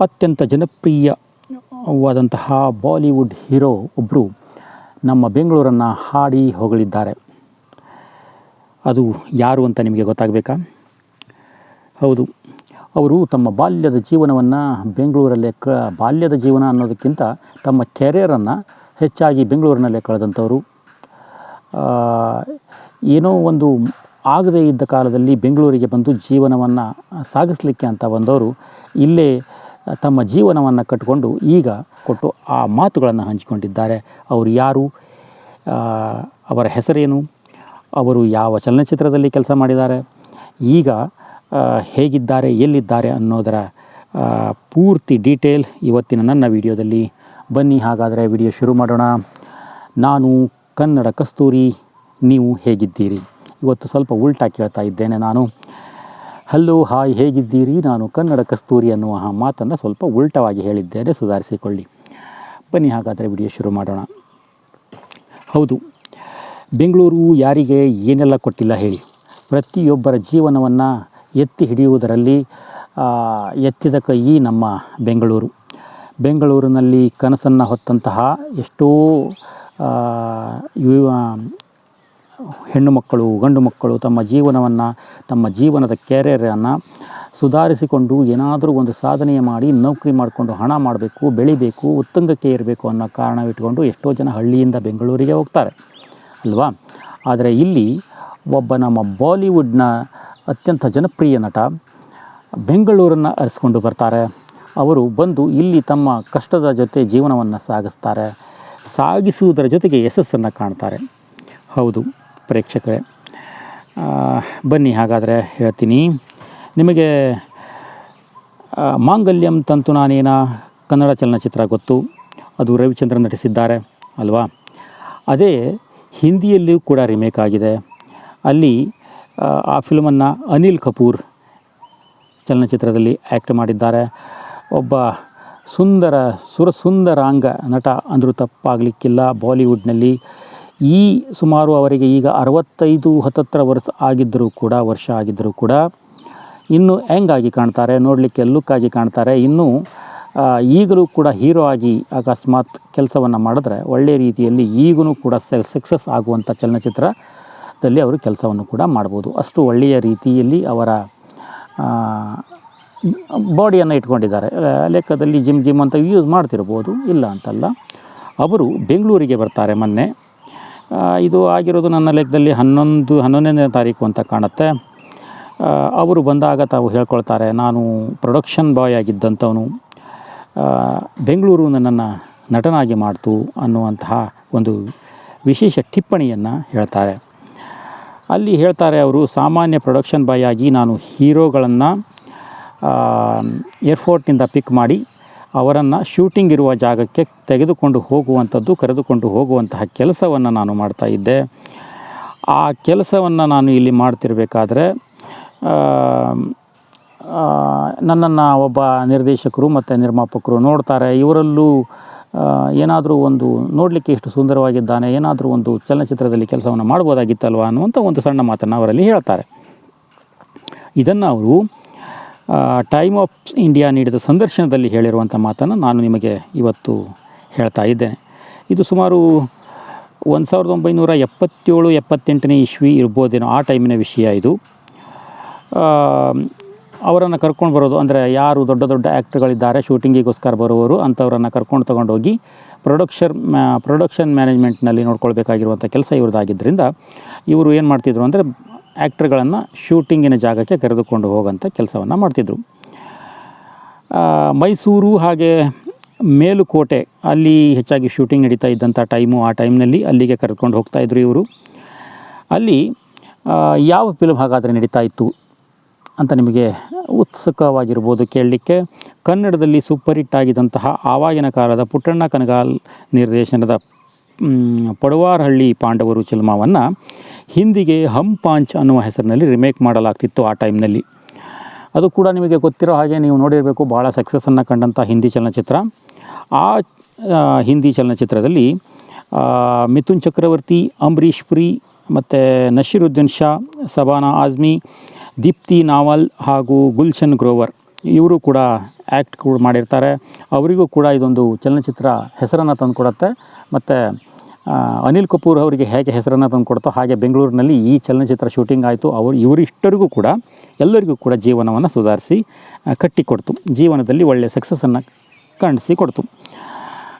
ಅತ್ಯಂತ ಜನಪ್ರಿಯವಾದಂತಹ Bollywood hero ಒಬ್ಬರು ನಮ್ಮ ಬೆಂಗಳೂರನ್ನು ಹಾಡಿ ಹೊಗಳಿದ್ದಾರೆ. ಅದು ಯಾರು ಅಂತ ನಿಮಗೆ ಗೊತ್ತಾಗಬೇಕಾ? ಹೌದು, ಅವರು ತಮ್ಮ ಬಾಲ್ಯದ ಜೀವನವನ್ನು ಬೆಂಗಳೂರಲ್ಲೇ ಕ, ಬಾಲ್ಯದ ಜೀವನ ಅನ್ನೋದಕ್ಕಿಂತ ತಮ್ಮ ಕೆರಿಯರನ್ನು ಹೆಚ್ಚಾಗಿ ಬೆಂಗಳೂರಿನಲ್ಲೇ ಕಳೆದಂಥವರು. ಏನೋ ಒಂದು ಆಗದೇ ಇದ್ದ ಕಾಲದಲ್ಲಿ ಬೆಂಗಳೂರಿಗೆ ಬಂದು ಜೀವನವನ್ನು ಸಾಗಿಸಲಿಕ್ಕೆ ಅಂತ ಬಂದವರು ಇಲ್ಲೇ ತಮ್ಮ ಜೀವನವನ್ನು ಕಟ್ಟಿಕೊಂಡು ಈಗ ಕೊಟ್ಟು ಆ ಮಾತುಗಳನ್ನು ಹಂಚಿಕೊಂಡಿದ್ದಾರೆ. ಅವರು ಯಾರು? ಅವರ ಹೆಸರೇನು? ಅವರು ಯಾವ ಚಲನಚಿತ್ರದಲ್ಲಿ ಕೆಲಸ ಮಾಡಿದ್ದಾರೆ? ಈಗ ಹೇಗಿದ್ದಾರೆ, ಎಲ್ಲಿದ್ದಾರೆ ಅನ್ನೋದರ ಪೂರ್ತಿ ಡೀಟೇಲ್ ಇವತ್ತಿನ ನನ್ನ ವಿಡಿಯೋದಲ್ಲಿ. ಬನ್ನಿ, ಹಾಗಾದರೆ ವಿಡಿಯೋ ಶುರು ಮಾಡೋಣ. ನಾನು ಕನ್ನಡ ಕಸ್ತೂರಿ, ನೀವು ಹೇಗಿದ್ದೀರಿ? ಇವತ್ತು ಸ್ವಲ್ಪ ಉಲ್ಟಾ ಕೇಳ್ತಾ ಇದ್ದೇನೆ ನಾನು. ಹಲೋ, ಹಾಯ್, ಹೇಗಿದ್ದೀರಿ? ನಾನು ಕನ್ನಡ ಕಸ್ತೂರಿ ಅನ್ನುವ ಆ ಮಾತನ್ನು ಸ್ವಲ್ಪ ಉಲ್ಟವಾಗಿ ಹೇಳಿದ್ದೇನೆ, ಸುಧಾರಿಸಿಕೊಳ್ಳಿ. ಬನ್ನಿ, ಹಾಗಾದರೆ ವಿಡಿಯೋ ಶುರು ಮಾಡೋಣ. ಹೌದು, ಬೆಂಗಳೂರು ಯಾರಿಗೆ ಏನೆಲ್ಲ ಕೊಟ್ಟಿಲ್ಲ ಹೇಳಿ. ಪ್ರತಿಯೊಬ್ಬರ ಜೀವನವನ್ನು ಎತ್ತಿ ಹಿಡಿಯುವುದರಲ್ಲಿ ಎತ್ತಿದ ಕೈ ನಮ್ಮ ಬೆಂಗಳೂರು. ಬೆಂಗಳೂರಿನಲ್ಲಿ ಕನಸನ್ನು ಹೊತ್ತಂತಹ ಎಷ್ಟೋ ಹೆಣ್ಣು ಮಕ್ಕಳು, ಗಂಡು ಮಕ್ಕಳು ತಮ್ಮ ಜೀವನವನ್ನು, ತಮ್ಮ ಜೀವನದ ಕೆರಿಯರನ್ನು ಸುಧಾರಿಸಿಕೊಂಡು ಏನಾದರೂ ಒಂದು ಸಾಧನೆ ಮಾಡಿ, ನೌಕರಿ ಮಾಡಿಕೊಂಡು ಹಣ ಮಾಡಬೇಕು, ಬೆಳಿಬೇಕು, ಉತ್ತುಂಗಕ್ಕೆ ಇರಬೇಕು ಅನ್ನೋ ಕಾರಣವಿಟ್ಕೊಂಡು ಎಷ್ಟೋ ಜನ ಹಳ್ಳಿಯಿಂದ ಬೆಂಗಳೂರಿಗೆ ಹೋಗ್ತಾರೆ, ಅಲ್ವಾ? ಆದರೆ ಇಲ್ಲಿ ಒಬ್ಬ ನಮ್ಮ ಬಾಲಿವುಡ್ನ ಅತ್ಯಂತ ಜನಪ್ರಿಯ ನಟ ಬೆಂಗಳೂರನ್ನು ಅರಿಸ್ಕೊಂಡು ಬರ್ತಾರೆ. ಅವರು ಬಂದು ಇಲ್ಲಿ ತಮ್ಮ ಕಷ್ಟದ ಜೊತೆ ಜೀವನವನ್ನು ಸಾಗಿಸ್ತಾರೆ, ಸಾಗಿಸುವುದರ ಜೊತೆಗೆ ಯಶಸ್ಸನ್ನು ಕಾಣ್ತಾರೆ. ಹೌದು. ಪ್ರೇಕ್ಷಕರೇ. ಬನ್ನಿ ಹಾಗಾದರೆ ಹೇಳ್ತೀನಿ. ನಿಮಗೆ ಮಾಂಗಲ್ಯಂ ತಂತು ನಾನೇನ? ಕನ್ನಡ ಚಲನಚಿತ್ರ ಗೊತ್ತು. ಅದು ರವಿಚಂದ್ರನ್ ನಟಿಸಿದ್ದಾರೆ ಅಲ್ವಾ? ಅದೇ ಹಿಂದಿಯಲ್ಲಿಯೂ ಕೂಡ ರಿಮೇಕ್ ಆಗಿದೆ. ಅಲ್ಲಿ ಆ, ಆ ಫಿಲ್ಮನ್ನು ಅನಿಲ್ ಕಪೂರ್ ಚಲನಚಿತ್ರದಲ್ಲಿ ಆ್ಯಕ್ಟ್ ಮಾಡಿದ್ದಾರೆ. ಒಬ್ಬ ಸುಂದರ ಸುರಸುಂದರಾಂಗ ನಟ ಅಂದರೂ ತಪ್ಪಾಗಲಿಕ್ಕಿಲ್ಲ ಬಾಲಿವುಡ್ನಲ್ಲಿ ಈ ಸುಮಾರು ಅವರಿಗೆ ಈಗ ಅರವತ್ತೈದು ಹತ್ತತ್ರ ವರ್ಷ ಆಗಿದ್ದರೂ ಕೂಡ, ವರ್ಷ ಆಗಿದ್ದರೂ ಕೂಡ ಇನ್ನೂ ಹೆಂಗಾಗಿ ಕಾಣ್ತಾರೆ, ನೋಡಲಿಕ್ಕೆ ಲುಕ್ಕಾಗಿ ಕಾಣ್ತಾರೆ. ಇನ್ನೂ ಈಗಲೂ ಕೂಡ ಹೀರೋ ಆಗಿ ಅಕಸ್ಮಾತ್ ಕೆಲಸವನ್ನು ಮಾಡಿದ್ರೆ ಒಳ್ಳೆಯ ರೀತಿಯಲ್ಲಿ ಈಗೂ ಕೂಡ ಸಕ್ಸಸ್ ಆಗುವಂಥ ಚಲನಚಿತ್ರದಲ್ಲಿ ಅವರು ಕೆಲಸವನ್ನು ಕೂಡ ಮಾಡ್ಬೋದು. ಅಷ್ಟು ಒಳ್ಳೆಯ ರೀತಿಯಲ್ಲಿ ಅವರ ಬಾಡಿಯನ್ನು ಇಟ್ಕೊಂಡಿದ್ದಾರೆ. ಲೆಕ್ಕದಲ್ಲಿ ಜಿಮ್ ಜಿಮ್ ಅಂತ ಯೂಸ್ ಮಾಡ್ತಿರ್ಬೋದು, ಇಲ್ಲ ಅಂತಲ್ಲ. ಅವರು ಬೆಂಗಳೂರಿಗೆ ಬರ್ತಾರೆ ಮೊನ್ನೆ. ಇದು ಆಗಿರೋದು ನನ್ನ ಲೆಕ್ಕದಲ್ಲಿ ಹನ್ನೊಂದು, ಹನ್ನೊಂದನೇ ತಾರೀಕು ಅಂತ ಕಾಣುತ್ತೆ. ಅವರು ಬಂದಾಗ ತಾವು ಹೇಳ್ಕೊಳ್ತಾರೆ, ನಾನು ಪ್ರೊಡಕ್ಷನ್ ಬಾಯ್ ಆಗಿದ್ದಂಥವನು. ಬೆಂಗಳೂರು ನನ್ನನ್ನು ನಟನಾಗಿ ಮಾಡ್ತು ಅನ್ನುವಂತಹ ಒಂದು ವಿಶೇಷ ಟಿಪ್ಪಣಿಯನ್ನು ಹೇಳ್ತಾರೆ. ಅಲ್ಲಿ ಹೇಳ್ತಾರೆ ಅವರು, ಸಾಮಾನ್ಯ ಪ್ರೊಡಕ್ಷನ್ ಬಾಯ್ ಆಗಿ ನಾನು ಹೀರೋಗಳನ್ನು ಏರ್ಫೋರ್ಟ್ನಿಂದ ಪಿಕ್ ಮಾಡಿ ಅವರನ್ನು ಶೂಟಿಂಗ್ ಇರುವ ಜಾಗಕ್ಕೆ ತೆಗೆದುಕೊಂಡು ಹೋಗುವಂಥದ್ದು, ಕರೆದುಕೊಂಡು ಹೋಗುವಂತಹ ಕೆಲಸವನ್ನು ನಾನು ಮಾಡ್ತಾ ಇದ್ದೆ. ಆ ಕೆಲಸವನ್ನು ನಾನು ಇಲ್ಲಿ ಮಾಡ್ತಿರಬೇಕಾದ್ರೆ ನನ್ನನ್ನು ಒಬ್ಬ ನಿರ್ದೇಶಕರು ಮತ್ತು ನಿರ್ಮಾಪಕರು ನೋಡ್ತಾರೆ. ಇವರಲ್ಲೂ ಏನಾದರೂ ಒಂದು ನೋಡಲಿಕ್ಕೆ ಇಷ್ಟು ಸುಂದರವಾಗಿದ್ದಾನೆ, ಏನಾದರೂ ಒಂದು ಚಲನಚಿತ್ರದಲ್ಲಿ ಕೆಲಸವನ್ನು ಮಾಡ್ಬೋದಾಗಿತ್ತಲ್ವ ಅನ್ನುವಂಥ ಒಂದು ಸಣ್ಣ ಮಾತನ್ನು ಅವರಲ್ಲಿ ಹೇಳ್ತಾರೆ. ಇದನ್ನು ಅವರು ಟೈಮ್ ಆಫ್ ಇಂಡಿಯಾ ನೀಡಿದ ಸಂದರ್ಶನದಲ್ಲಿ ಹೇಳಿರುವಂಥ ಮಾತನ್ನು ನಾನು ನಿಮಗೆ ಇವತ್ತು ಹೇಳ್ತಾ ಇದ್ದೇನೆ. ಇದು ಸುಮಾರು ಒಂದು ಸಾವಿರದ ಒಂಬೈನೂರ ಎಪ್ಪತ್ತೇಳು, ಎಪ್ಪತ್ತೆಂಟನೇ ಇಸ್ವಿ ಇರ್ಬೋದೇನೋ ಆ ಟೈಮಿನ ವಿಷಯ ಇದು. ಅವರನ್ನು ಕರ್ಕೊಂಡು ಬರೋದು ಅಂದರೆ ಯಾರು ದೊಡ್ಡ ದೊಡ್ಡ ಆ್ಯಕ್ಟ್ಗಳಿದ್ದಾರೆ ಶೂಟಿಂಗಿಗೋಸ್ಕರ ಬರುವವರು ಅಂಥವರನ್ನು ಕರ್ಕೊಂಡು ತೊಗೊಂಡೋಗಿ ಪ್ರೊಡಕ್ಷನ್ ಪ್ರೊಡಕ್ಷನ್ ಮ್ಯಾನೇಜ್ಮೆಂಟ್ನಲ್ಲಿ ನೋಡ್ಕೊಳ್ಬೇಕಾಗಿರುವಂಥ ಕೆಲಸ ಇವ್ರದ್ದಾಗಿದ್ದರಿಂದ ಇವರು ಏನು ಮಾಡ್ತಿದ್ರು ಅಂದರೆ ಆ್ಯಕ್ಟ್ರ್ಗಳನ್ನು ಶೂಟಿಂಗಿನ ಜಾಗಕ್ಕೆ ಕರೆದುಕೊಂಡು ಹೋಗೋಂಥ ಕೆಲಸವನ್ನು ಮಾಡ್ತಿದ್ದರು ಮೈಸೂರು ಹಾಗೆ ಮೇಲುಕೋಟೆ ಅಲ್ಲಿ ಹೆಚ್ಚಾಗಿ ಶೂಟಿಂಗ್ ನಡೀತಾ ಇದ್ದಂಥ ಟೈಮು ಆ ಟೈಮ್ನಲ್ಲಿ ಅಲ್ಲಿಗೆ ಕರ್ಕೊಂಡು ಹೋಗ್ತಾಯಿದ್ರು ಇವರು. ಅಲ್ಲಿ ಯಾವ ಫಿಲ್ಮ್ ಹಾಗಾದರೆ ನಡೀತಾ ಇತ್ತು ಅಂತ ನಿಮಗೆ ಉತ್ಸುಕವಾಗಿರ್ಬೋದು ಕೇಳಲಿಕ್ಕೆ. ಕನ್ನಡದಲ್ಲಿ ಸೂಪರ್ ಹಿಟ್ ಆಗಿದ್ದಂತಹ ಆವಾಗಿನ ಕಾಲದ ಪುಟ್ಟಣ್ಣ ಕನಗಾಲ್ ನಿರ್ದೇಶನದ ಪಡುವಾರಹಳ್ಳಿ ಪಾಂಡವರು ಸಿನಿಮಾವನ್ನು ಹಿಂದಿಗೆ ಹಮ್ ಪಾಂಚ್ ಅನ್ನುವ ಹೆಸರಿನಲ್ಲಿ ರಿಮೇಕ್ ಮಾಡಲಾಗ್ತಿತ್ತು ಆ ಟೈಮ್ನಲ್ಲಿ ಅದು ಕೂಡ ನಿಮಗೆ ಗೊತ್ತಿರೋ ಹಾಗೆ ನೀವು ನೋಡಿರಬೇಕು ಭಾಳ ಸಕ್ಸಸ್ಸನ್ನು ಕಂಡಂಥ ಹಿಂದಿ ಚಲನಚಿತ್ರ. ಆ ಆ, ಹಿಂದಿ ಚಲನಚಿತ್ರದಲ್ಲಿ ಮಿಥುನ್ ಚಕ್ರವರ್ತಿ ಅಂಬರೀಷ್ ಪುರಿ ಮತ್ತು ನಶೀರುದ್ದೀನ್ ಶಾ ಸಬಾನಾ ಆಜ್ಮಿ ದೀಪ್ತಿ ನಾವಲ್ ಹಾಗೂ ಗುಲ್ಶನ್ ಗ್ರೋವರ್. ಇವರು ಕೂಡ ಆ್ಯಕ್ಟ್ ಕೂಡ ಮಾಡಿರ್ತಾರೆ. ಅವರಿಗೂ ಕೂಡ ಇದೊಂದು ಚಲನಚಿತ್ರ ಹೆಸರನ್ನು ತಂದುಕೊಡುತ್ತೆ. ಮತ್ತು ಅನಿಲ್ ಕಪೂರ್ ಅವರಿಗೆ ಹೇಗೆ ಹೆಸರನ್ನು ತಂದುಕೊಡ್ತೋ ಹಾಗೆ ಬೆಂಗಳೂರಿನಲ್ಲಿ ಈ ಚಲನಚಿತ್ರ ಶೂಟಿಂಗ್ ಆಯಿತು. ಅವರು ಇವರಿಷ್ಟರಿಗೂ ಕೂಡ ಎಲ್ಲರಿಗೂ ಕೂಡ ಜೀವನವನ್ನು ಸುಧಾರಿಸಿ ಕಟ್ಟಿಕೊಡ್ತು. ಜೀವನದಲ್ಲಿ ಒಳ್ಳೆಯ ಸಕ್ಸಸ್ಸನ್ನು ಕಾಣಿಸಿ ಕೊಡ್ತು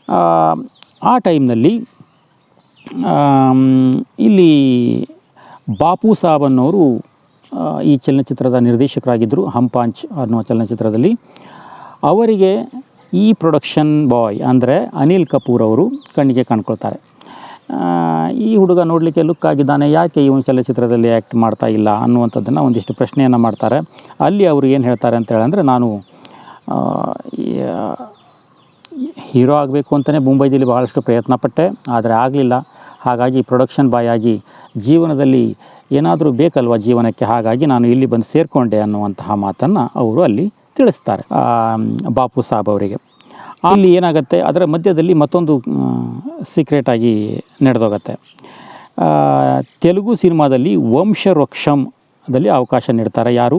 ಆ, ಟೈಮ್ನಲ್ಲಿ ಇಲ್ಲಿ ಬಾಪು ಸಾಬ್ ಅನ್ನೋರು ಈ ಚಲನಚಿತ್ರದ ನಿರ್ದೇಶಕರಾಗಿದ್ದರು ಹಂಪಾಂಚ್ ಅನ್ನುವ ಚಲನಚಿತ್ರದಲ್ಲಿ. ಅವರಿಗೆ ಈ ಪ್ರೊಡಕ್ಷನ್ ಬಾಯ್ ಅಂದರೆ ಅನಿಲ್ ಕಪೂರ್ ಅವರು ಕಣ್ಣಿಗೆ ಕಾಣ್ಕೊಳ್ತಾರೆ. ಈ ಹುಡುಗ ನೋಡಲಿಕ್ಕೆ ಲುಕ್ ಆಗಿದ್ದಾನೆ, ಯಾಕೆ ಇವನು ಚಲನಚಿತ್ರದಲ್ಲಿ ಆ್ಯಕ್ಟ್ ಮಾಡ್ತಾ ಇಲ್ಲ ಅನ್ನುವಂಥದ್ದನ್ನು ಒಂದಿಷ್ಟು ಪ್ರಶ್ನೆಯನ್ನು ಮಾಡ್ತಾರೆ. ಅಲ್ಲಿ ಅವರು ಏನು ಹೇಳ್ತಾರೆ ಅಂತ ನಾನು ಹೀರೋ ಆಗಬೇಕು ಅಂತಲೇ ಮುಂಬೈದಲ್ಲಿ ಬಹಳಷ್ಟು ಪ್ರಯತ್ನ ಪಟ್ಟೆ ಆದರೆ ಆಗಲಿಲ್ಲ. ಹಾಗಾಗಿ ಪ್ರೊಡಕ್ಷನ್ ಬಾಯ್ ಆಗಿ ಜೀವನದಲ್ಲಿ ಏನಾದರೂ ಬೇಕಲ್ವ ಜೀವನಕ್ಕೆ? ಹಾಗಾಗಿ ನಾನು ಇಲ್ಲಿ ಬಂದು ಸೇರಿಕೊಂಡೆ ಅನ್ನುವಂತಹ ಮಾತನ್ನು ಅವರು ಅಲ್ಲಿ ತಿಳಿಸ್ತಾರೆ ಬಾಪು ಸಾಬ್ ಅವರಿಗೆ. ಅಲ್ಲಿ ಏನಾಗುತ್ತೆ? ಅದರ ಮಧ್ಯದಲ್ಲಿ ಮತ್ತೊಂದು ಸೀಕ್ರೆಟಾಗಿ ನಡೆದೋಗತ್ತೆ. ತೆಲುಗು ಸಿನಿಮಾದಲ್ಲಿ ವಂಶವೃಕ್ಷಂದಲ್ಲಿ ಅವಕಾಶ ನೀಡ್ತಾರೆ ಯಾರು?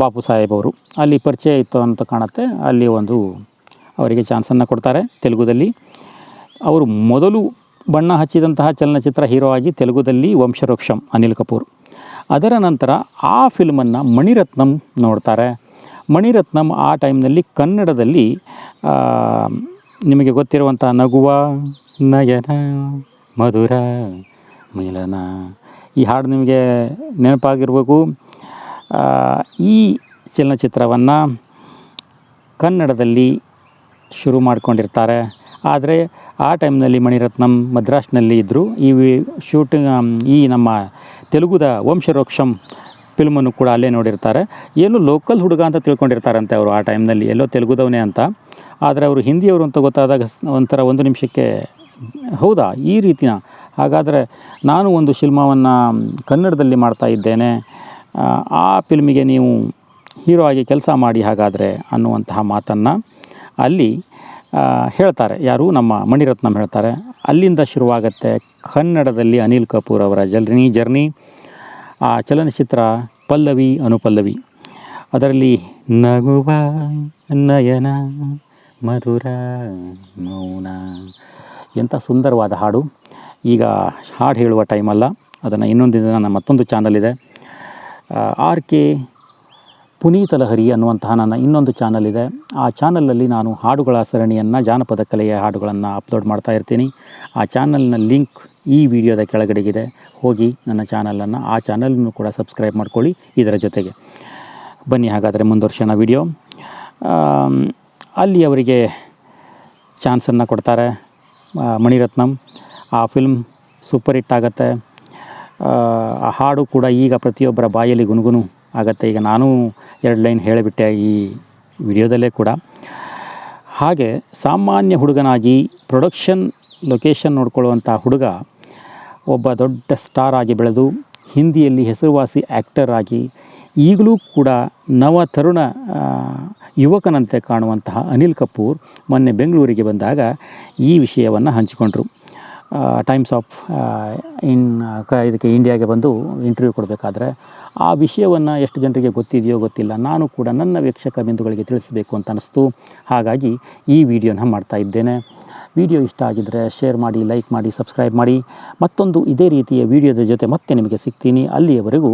ಬಾಪು ಸಾಹೇಬ್ ಅವರು. ಅಲ್ಲಿ ಪರಿಚಯ ಇತ್ತು ಅಂತ ಕಾಣುತ್ತೆ. ಅಲ್ಲಿ ಒಂದು ಅವರಿಗೆ ಚಾನ್ಸನ್ನು ಕೊಡ್ತಾರೆ ತೆಲುಗುದಲ್ಲಿ. ಅವರು ಮೊದಲು ಬಣ್ಣ ಹಚ್ಚಿದಂತಹ ಚಲನಚಿತ್ರ ಹೀರೋ ಆಗಿ ತೆಲುಗುದಲ್ಲಿ ವಂಶವೃಕ್ಷಂ ಅನಿಲ್ ಕಪೂರ್. ಅದರ ನಂತರ ಆ ಫಿಲ್ಮನ್ನು ಮಣಿರತ್ನಂ ನೋಡ್ತಾರೆ. ಮಣಿರತ್ನಂ ಆ ಟೈಮ್ನಲ್ಲಿ ಕನ್ನಡದಲ್ಲಿ ನಿಮಗೆ ಗೊತ್ತಿರುವಂಥ ನಗುವ ನಯನ, ಮಧುರ, ಮಿಲನ, ಈ ಹಾಡು ನಿಮಗೆ ನೆನಪಾಗಿರ್ಬೇಕು. ಈ ಚಲನಚಿತ್ರವನ್ನು ಕನ್ನಡದಲ್ಲಿ ಶುರು ಮಾಡ್ಕೊಂಡಿರ್ತಾರೆ. ಆದರೆ ಆ ಟೈಮ್ನಲ್ಲಿ ಮಣಿರತ್ನಂ ಮದ್ರಾಸ್ನಲ್ಲಿ ಇದ್ದರು ಈ ಶೂಟಿಂಗ್ ಈ ನಮ್ಮ ತೆಲುಗುದ ವಂಶರೋಕ್ಷಂ ಫಿಲ್ಮನ್ನು ಕೂಡ ಅಲ್ಲೇ ನೋಡಿರ್ತಾರೆ. ಏನು ಲೋಕಲ್ ಹುಡುಗ ಅಂತ ತಿಳ್ಕೊಂಡಿರ್ತಾರಂತೆ ಅವರು ಆ ಟೈಮ್ನಲ್ಲಿ. ಎಲ್ಲೋ ತೆಲುಗುದವನೇ ಅಂತ. ಆದರೆ ಅವರು ಹಿಂದಿಯವರು ಅಂತ ಗೊತ್ತಾದಾಗ ಒಂಥರ ಒಂದು ನಿಮಿಷಕ್ಕೆ ಹೌದಾ? ಈ ರೀತಿನ. ಹಾಗಾದರೆ ನಾನು ಒಂದು ಸಿನಿಮಾವನ್ನು ಕನ್ನಡದಲ್ಲಿ ಮಾಡ್ತಾ ಇದ್ದೇನೆ. ಆ, ಫಿಲ್ಮಿಗೆ ನೀವು ಹೀರೋ ಆಗಿ ಕೆಲಸ ಮಾಡಿ ಹಾಗಾದರೆ ಅನ್ನುವಂತಹ ಮಾತನ್ನು ಅಲ್ಲಿ ಹೇಳ್ತಾರೆ. ಯಾರು? ನಮ್ಮ ಮಣಿರತ್ನಂ ಹೇಳ್ತಾರೆ. ಅಲ್ಲಿಂದ ಶುರುವಾಗುತ್ತೆ ಕನ್ನಡದಲ್ಲಿ ಅನಿಲ್ ಕಪೂರ್ ಅವರ ಜರ್ನಿ ಜರ್ನಿ. ಆ ಚಲನಚಿತ್ರ ಪಲ್ಲವಿ ಅನುಪಲ್ಲವಿ. ಅದರಲ್ಲಿ ನಗುವ ನಯನ, ಮಧುರ ಮೌನ. ಎಂಥ ಸುಂದರವಾದ ಹಾಡು. ಈಗ ಹಾಡು ಹೇಳುವ ಟೈಮಲ್ಲ. ಅದನ್ನು ಇನ್ನೊಂದು ದಿನ ನನ್ನ ಮತ್ತೊಂದು ಚಾನಲ್ ಇದೆ. ಆರ್ ಕೆ ಪುನೀತ ಲಹರಿ ಅನ್ನುವಂತಹ ನನ್ನ ಇನ್ನೊಂದು ಚಾನಲ್ ಇದೆ. ಆ ಚಾನಲಲ್ಲಿ ನಾನು ಹಾಡುಗಳ ಸರಣಿಯನ್ನು, ಜಾನಪದ ಕಲೆಯ ಹಾಡುಗಳನ್ನು ಅಪ್ಲೋಡ್ ಮಾಡ್ತಾ ಇರ್ತೀನಿ. ಆ ಚಾನಲ್ನ ಲಿಂಕ್ ಈ ವಿಡಿಯೋದ ಕೆಳಗಡೆಗಿದೆ. ಹೋಗಿ ನನ್ನ ಚಾನಲನ್ನು ಆ ಚಾನಲನ್ನು ಕೂಡ ಸಬ್ಸ್ಕ್ರೈಬ್ ಮಾಡ್ಕೊಳ್ಳಿ ಇದರ ಜೊತೆಗೆ. ಬನ್ನಿ ಹಾಗಾದರೆ ಮುಂದುವರ್ಸೋಣ ವಿಡಿಯೋ ಅಲ್ಲಿ ಅವರಿಗೆ ಚಾನ್ಸನ್ನು ಕೊಡ್ತಾರೆ ಮಣಿರತ್ನಂ. ಆ ಫಿಲ್ಮ್ ಸೂಪರ್ ಹಿಟ್ ಆಗುತ್ತೆ. ಆ ಹಾಡು ಕೂಡ ಈಗ ಪ್ರತಿಯೊಬ್ಬರ ಬಾಯಲ್ಲಿ ಗುನುಗುನು ಆಗುತ್ತೆ. ಈಗ ನಾನು ಎರಡು ಲೈನ್ ಹೇಳಿಬಿಟ್ಟೆ ಈ ವಿಡಿಯೋದಲ್ಲೇ ಕೂಡ. ಹಾಗೆ ಸಾಮಾನ್ಯ ಹುಡುಗನಾಗಿ ಪ್ರೊಡಕ್ಷನ್ ಲೊಕೇಶನ್ ನೋಡ್ಕೊಳ್ಳುವಂಥ ಹುಡುಗ ಒಬ್ಬ ದೊಡ್ಡ ಸ್ಟಾರ್ ಆಗಿ ಬೆಳೆದು ಹಿಂದಿಯಲ್ಲಿ ಹೆಸರುವಾಸಿ ಆ್ಯಕ್ಟರ್ ಆಗಿ ಈಗಲೂ ಕೂಡ ನವ ತರುಣ ಯುವಕನಂತೆ ಕಾಣುವಂತಹ ಅನಿಲ್ ಕಪೂರ್ ಮೊನ್ನೆ ಬೆಂಗಳೂರಿಗೆ ಬಂದಾಗ ಈ ವಿಷಯವನ್ನು ಹಂಚಿಕೊಂಡ್ರು. ಟೈಮ್ಸ್ ಆಫ್ ಇನ್ ಕ, ಇದಕ್ಕೆ ಇಂಡಿಯಾಗೆ ಬಂದು ಇಂಟರ್ವ್ಯೂ ಕೊಡಬೇಕಾದ್ರೆ ಆ ವಿಷಯವನ್ನು ಎಷ್ಟು ಜನರಿಗೆ ಗೊತ್ತಿದೆಯೋ ಗೊತ್ತಿಲ್ಲ. ನಾನು ಕೂಡ ನನ್ನ ವೀಕ್ಷಕ ಬಿಂದುಗಳಿಗೆ ತಿಳಿಸಬೇಕು ಅಂತ ಅನಿಸ್ತು. ಹಾಗಾಗಿ ಈ ವಿಡಿಯೋನ ಮಾಡ್ತಾ ಇದ್ದೇನೆ. ವಿಡಿಯೋ ಇಷ್ಟ ಆಗಿದ್ದರೆ ಶೇರ್ ಮಾಡಿ ಲೈಕ್ ಮಾಡಿ ಸಬ್ಸ್ಕ್ರೈಬ್ ಮಾಡಿ. ಮತ್ತೊಂದು ಇದೇ ರೀತಿಯ ವಿಡಿಯೋದ ಜೊತೆ ಮತ್ತೆ ನಿಮಗೆ ಸಿಗ್ತೀನಿ. ಅಲ್ಲಿಯವರೆಗೂ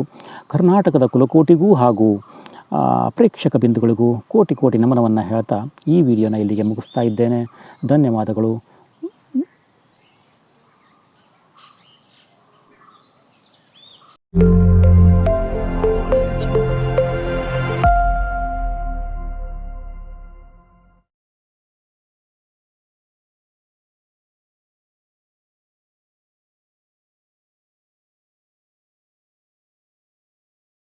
ಕರ್ನಾಟಕದ ಕುಲಕೋಟಿಗೂ ಹಾಗೂ ಪ್ರೇಕ್ಷಕ ಬಿಂದುಗಳಿಗೂ ಕೋಟಿ ಕೋಟಿ ನಮನವನ್ನು ಹೇಳ್ತಾ ಈ ವಿಡಿಯೋನ ಇಲ್ಲಿಗೆ ಮುಗಿಸ್ತಾ ಇದ್ದೇನೆ. ಧನ್ಯವಾದಗಳು.